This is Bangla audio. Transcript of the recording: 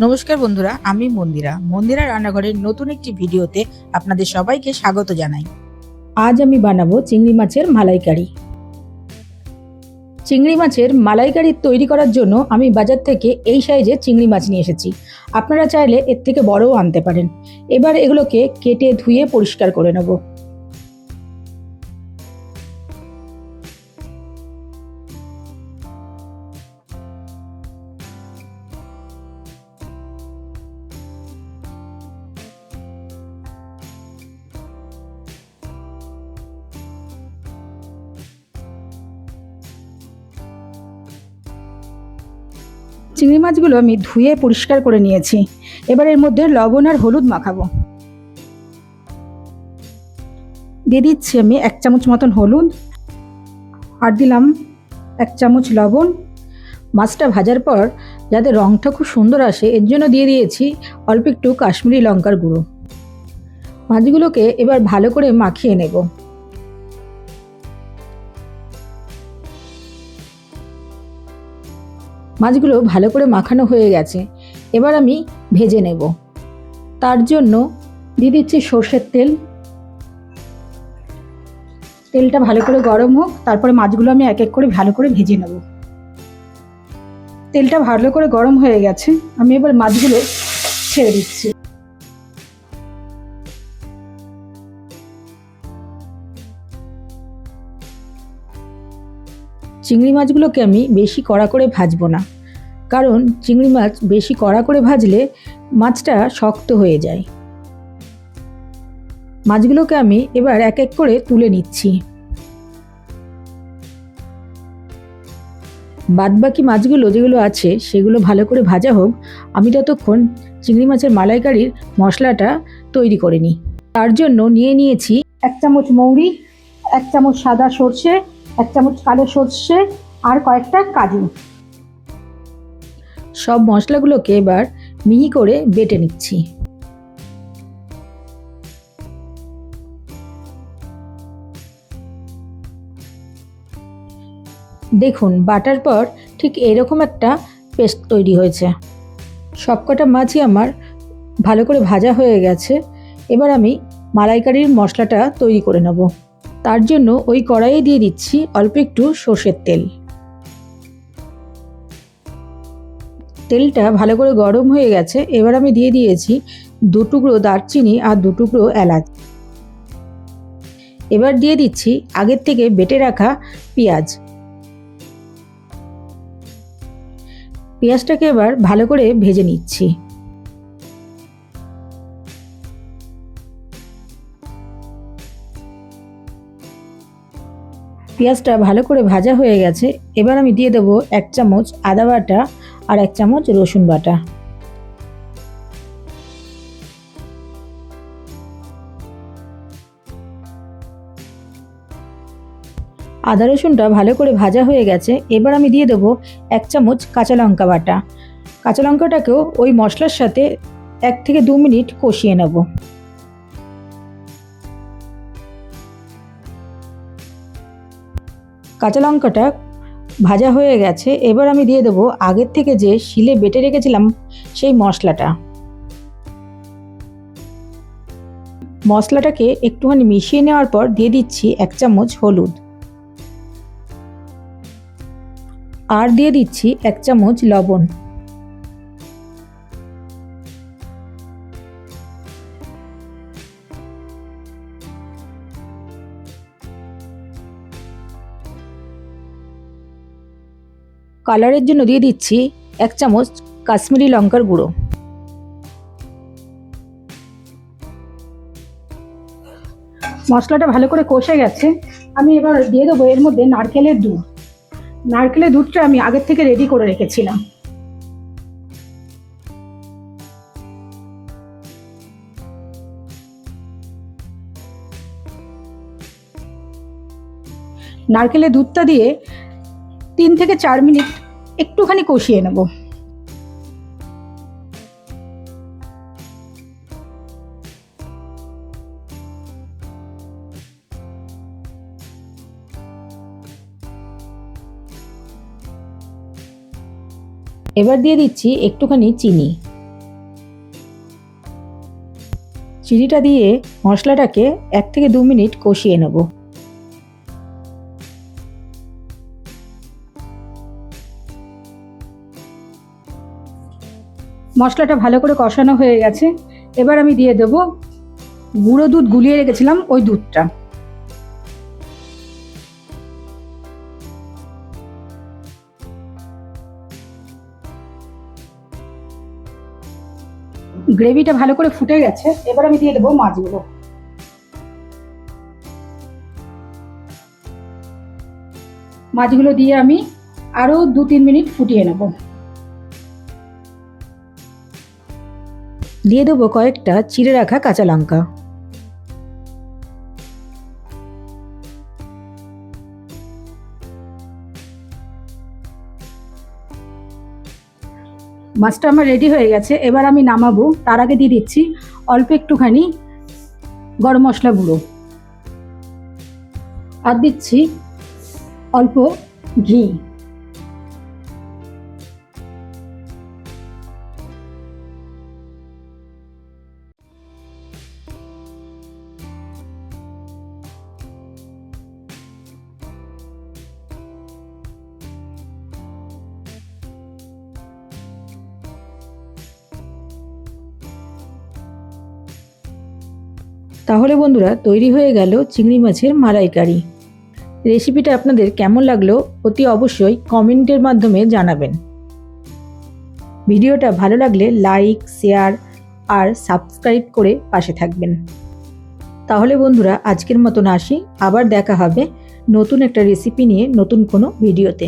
নমস্কার বন্ধুরা, আমি মন্দিরা। মন্দিরা রান্নাঘরের নতুন একটি ভিডিওতে আপনাদের সবাইকে স্বাগত জানাই। আজ আমি বানাবো চিংড়ি মাছের মালাইকারি। চিংড়ি মাছের মালাইকারি তৈরি করার জন্য আমি বাজার থেকে এই সাইজে চিংড়ি মাছ নিয়ে এসেছি। আপনারা চাইলে এর থেকে বড়ও আনতে পারেন। এবার এগুলোকে কেটে ধুয়ে পরিষ্কার করে নেব। চিংড়ি মাছগুলো আমি ধুয়ে পরিষ্কার করে নিয়েছি। এবার এর মধ্যে লবণ আর হলুদ মাখাবো। দিয়ে দিচ্ছি আমি এক চামচ মতন হলুদ আর দিলাম এক চামচ লবণ। মাছটা ভাজার পর যাতে রঙটা খুব সুন্দর আসে, এর জন্য দিয়ে দিয়েছি অল্প একটু কাশ্মীরি লঙ্কার গুঁড়ো। মাছগুলোকে এবার ভালো করে মাখিয়ে নেব। মাছগুলো ভালো করে মাখানো হয়ে গেছে। এবার আমি ভেজে নেব। তার জন্য দিয়ে দিচ্ছি সর্ষের তেল। তেলটা ভালো করে গরম হোক, তারপরে মাছগুলো আমি এক এক করে ভালো করে ভেজে নেব। তেলটা ভালো করে গরম হয়ে গেছে, আমি এবার মাছগুলো ছেড়ে দিচ্ছি। চিংড়ি মাছগুলোকে আমি বেশি কড়া করে ভাজবো না। কারণ চিংড়ি মাছ বেশি কড়া করে ভাজলে মাছটা শক্ত হয়ে যায়। মাছগুলোকে আমি এবার এক এক করে তুলে নিচ্ছি। বাদবাকি মাছগুলো যেগুলো আছে, সেগুলো ভালো করে ভাজা হোক, আমি ততক্ষণ চিংড়ি মাছের মালাইকারির মশলাটা তৈরি করে নিই। তার জন্য নিয়ে নিয়েছি এক চামচ মৌরি, এক চামচ সাদা সর্ষে এক চামচ কালো সর্ষে আর কয়েকটা কাজু। সব মশলাগুলোকে এবার মিহি করে বেটে নিচ্ছি। দেখুন, বাটার পর ঠিক এরকম একটা পেস্ট তৈরি হয়েছে। সবকটা মাছই আমার ভালো করে ভাজা হয়ে গেছে। এবার আমি মালাইকারির মশলাটা তৈরি করে নেব। তার জন্য ওই কড়াইয়ে দিয়ে দিচ্ছি অল্প একটু সর্ষের তেল। তেলটা ভালো করে গরম হয়ে গেছে, এবার আমি দিয়ে দিয়েছি দু টুকরো দারচিনি আর দু টুকরো এলাচ। এবার দিয়ে দিচ্ছি আগের থেকে বেটে রাখা পেঁয়াজ। পেঁয়াজটাকে এবার ভালো করে ভেজে নিচ্ছি। পেঁয়াজটা ভালো করে ভাজা হয়ে গেছে, এবার আমি দিয়ে দেবো এক চামচ আদা বাটা আর এক চামচ রসুন বাটা। আদা রসুনটা ভালো করে ভাজা হয়ে গেছে, এবার আমি দিয়ে দেবো এক চামচ কাঁচা লঙ্কা বাটা। কাঁচা লঙ্কাটাকেও ওই মশলার সাথে এক থেকে দু মিনিট কষিয়ে নেব। কাঁচা লঙ্কাটা ভাজা হয়ে গেছে, এবার আমি দিয়ে দেবো আগের থেকে যে শিলে বেটে রেখেছিলাম সেই মশলাটা। মশলাটাকে একটুখানি মিশিয়ে নেওয়ার পর দিয়ে দিচ্ছি এক চামচ হলুদ। আর দিয়ে দিচ্ছি এক চামচ লবণ। কালারের জন্য দিয়ে দিচ্ছি এক চামচ কাশ্মীরি লঙ্কার গুঁড়ো। মশলাটা ভালো করে কষে গেছে। আমি এবার দিয়ে দেবো এর মধ্যে নারকেলের দুধ। নারকেলের দুধটা আমি আগের থেকে রেডি করে রেখেছিলাম। নারকেলের দুধটা দিয়ে তিন থেকে চার মিনিট একটুখানি কষিয়ে নেব। এবার দিয়ে দিচ্ছি একটুখানি চিনি। চিনিটা দিয়ে মশলাটাকে এক থেকে দু মিনিট কষিয়ে নেব। মশলাটা ভালো করে কষানো হয়ে গেছে। এবার আমি দিয়ে দেব গুঁড়ো দুধ, গুলিয়ে রেখেছিলাম ওই দুধটা। গ্রেভিটা ভালো করে ফুটে গেছে, এবার আমি দিয়ে দেবো মাছগুলো। মাছগুলো দিয়ে আমি আরও দু তিন মিনিট ফুটিয়ে নেব। দিয়ে দেবো কয়েকটা চিড়ে রাখা কাঁচা লঙ্কা। মাছটা আমার রেডি হয়ে গেছে, এবার আমি নামাবো। তার আগে দিয়ে দিচ্ছি অল্প একটুখানি গরম মশলা গুঁড়ো। আর দিচ্ছি অল্প ঘি। তাহলে বন্ধুরা তৈরি হয়ে গেল চিংড়ি মাছের মালাইকারি। রেসিপিটা আপনাদের কেমন লাগল অতি অবশ্যই কমেন্টের মাধ্যমে জানাবেন। ভিডিওটা ভালো লাগলে লাইক, শেয়ার আর সাবস্ক্রাইব করে পাশে থাকবেন। তাহলে বন্ধুরা আজকের মতন আসি, আবার দেখা হবে নতুন একটা রেসিপি নিয়ে নতুন কোনো ভিডিওতে।